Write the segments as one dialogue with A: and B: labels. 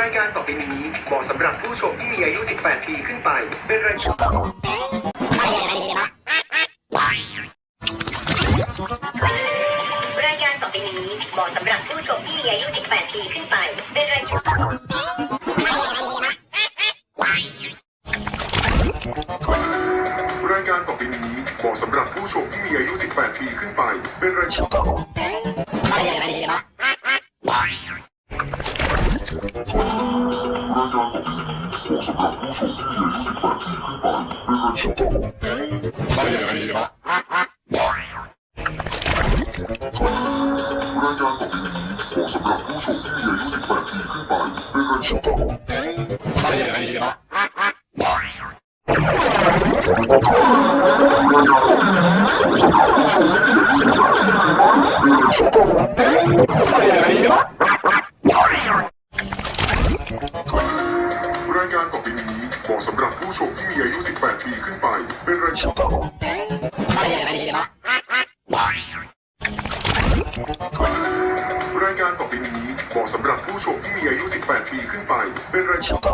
A: รายการต่อไปนี้เหมาะสำหรับผู้ชมที่มีอายุ 18 ปีขึ้นไป เป็นรายการรายการต่อไปนี้เหมาะสำหรับผู้ชมที่มีอายุ 18 ปีขึ้นไป เป็นรายการรายการต่อไปนี้เหมาะสำหรับผู้ชมที่มีอายุ 18 ปีขึ้นไป เป็นราย รายการต่อไปนี้เหมาะสำหรับผู้ชมที่มีอายุ18ปีขึ้นไปเป็นรายการร ผู้ชมที่มีอายุ 18 ปีขึ้นไป เป็นรายการรายการต่อไปนี้เหมาะสำหรับผู้ชมที่มีอายุ 18 ปีขึ้นไป เป็นรายกา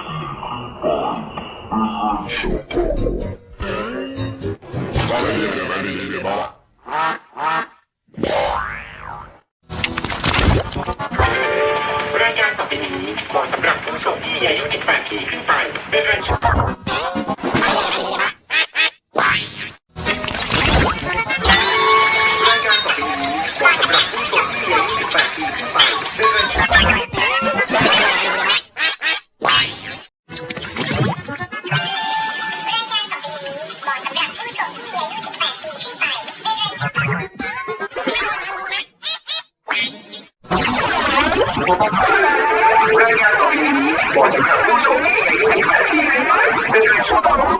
A: ร รายการต่อไปนี้เหมาะสำหรับผู้ชมที่มีอายุ 18 ปีขึ้นไป เป็นรายการ รับผู้ชมที่มีอายุ18ปีขึ้นไปเป็นรายการ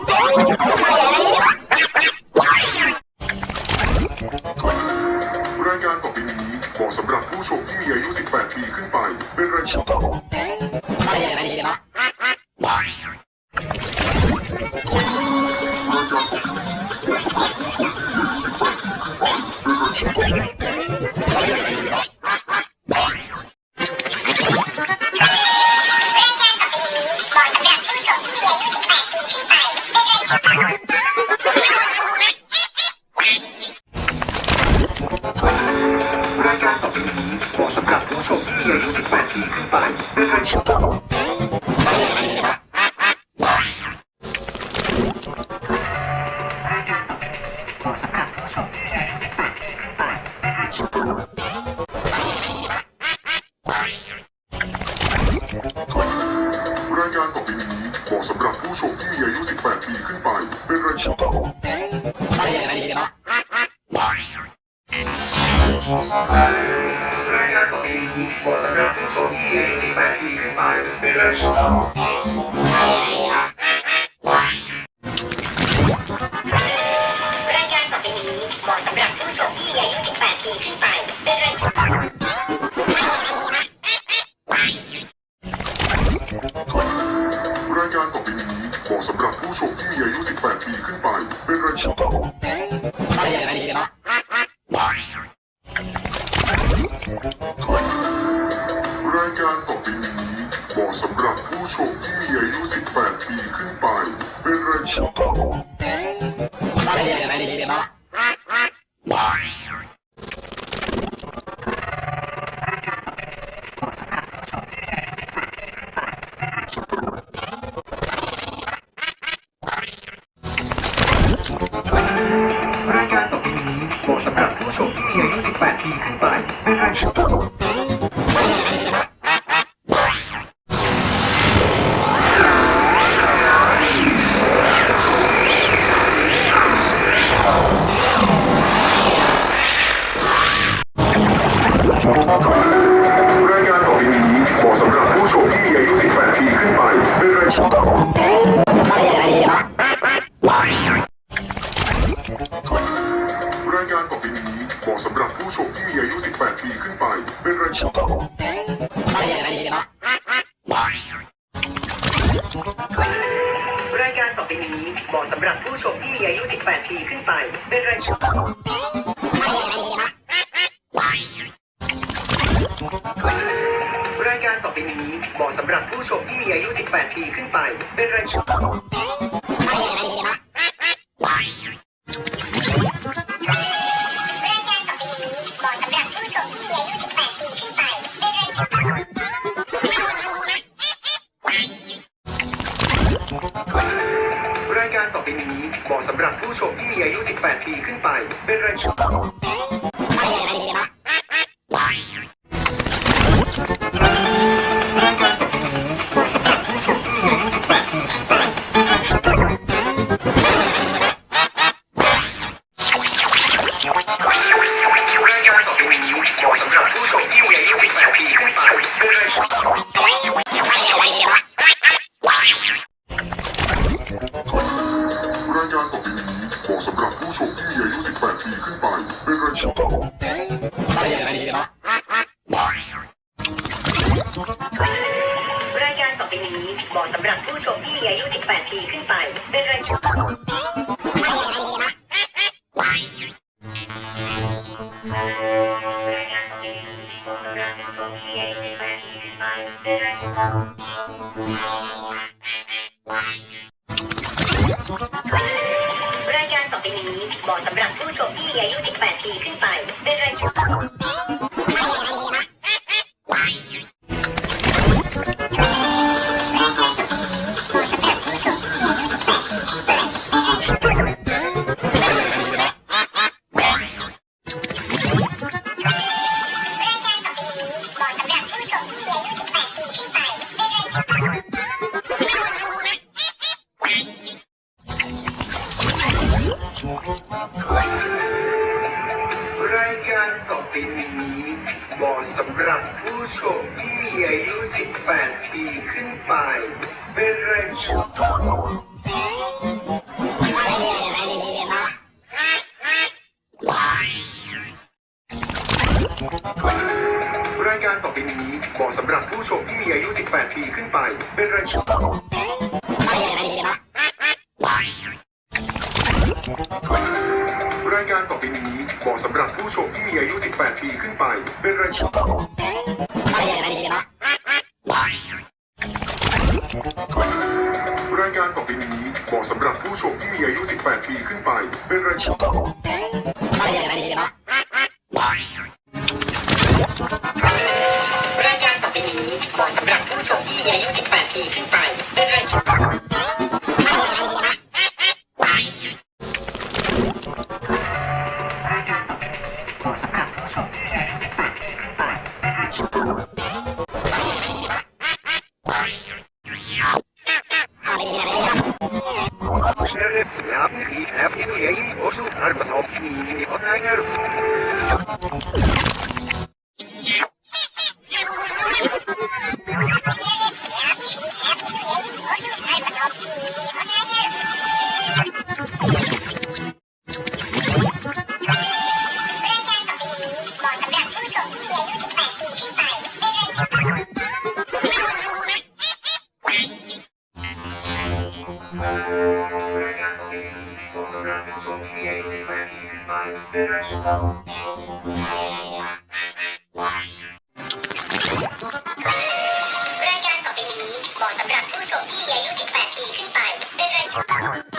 B: รายการต่อไปนี้เหมาะสำหรับผู้ชมที่มีอายุ 18 ปีขึ้นไป เป็นรายการ
A: ร สำหรับผู้ชมที่มีอายุ 18 ปีขึ้นไป เป็นรายการต่อไปนี้เหมาะสำหรับผู้ชมที่มีอายุ 18 ปีขึ้นไป เป็นรายการ
B: รายการต่อไปนี้เหมาะสำหรับผู้ชมที่มีอายุ18ปีขึ้นไปเป็นรายการ
A: ร ยุ18ปีขึ้นไปเป็นรายการรายการต่อไปนี้เหมาะสำหรับผู้ชมที่มีอายุ 18 ปีขึ้นไป เป็นรายการรายการต่อไปนี้เหมาะสำหรับผู้ชมที่มีอายุ 18 ปีขึ้นไป เป็นรายกา กเพียง28ปี
B: ขึ้นไปรายการ
A: ต่อไปนี้เหมาะสำหรับผู้ชมที่อายุ 18 ปีขึ้นไปเป็รายการต่อไปนี้ เหมาะสำหรับผู้ชมที่มีอายุ 18 ปีขึ้นไปเป็นรายการรายการต่อไปนี้เหมาะสำหรับผู้ชมที่มีอายุ 18 ปีขึ้นไปเป็นรายการรายการต่อไปนี้เหมาะสำหรับผู้ชมที่มีอายุ 18 ปีขึ้นไปเป็นรายการาะ
C: สำหรับผู้ชมที่มีอายุ 18 ปีขึ้นไปเป็นรายการ
A: รายการต่อไปนี้เหมาะสำหรับผู้ชมที่มีอายุ 18 ปีขึ้นไป เป็นรายการ รายการต่อไปนี้เหมาะสำหรับผู้ชมที่มีอายุ 18 ปีขึ้นไปเป็นรายการรายการต่อไปนี้เหมาะสำหรับผู้ชมที่มีอายุ 18 ปีขึ้นไปเป็นรายการำ
D: หรับผู้ชมที่มีอายุ 18 ปีขึ้นไปเป็นรายการ
A: ราย การต่อไปนี้เหมาะสำหรับผู้ชมที่มีอายุ 18 ปีขึ้นไป เป็นรายการรายการต่อไปนี้เหมาะสำหรับผู้ชมที่มีอายุ 18 ปีขึ้นไป เป็นรายการรายการต่อไปนี้ เหมาะสำหรับผู้ชมที่มีอายุ 18 ปีขึ้นไป เป็นรายการ
C: รายการต่อไปนี้เหมาะสำหรับผู้ชมที่มีอายุ 18 ปีขึ้นไป เป็นรายรา
A: ยการต่อไปนี้เหมาะสำหรับผู้ชมที่มีอายุ 18 ปีขึ้นไป Ja, ik heb niet, ik heb niet, ik heb niet, ik heb niet, ik heb niet, ik heb niet, ik heb รายการ
C: ต่อไปนี้เหมาะสำหรับผู้ชมที่มีอายุ 18 ปีขึ้นไป เป็นรายการ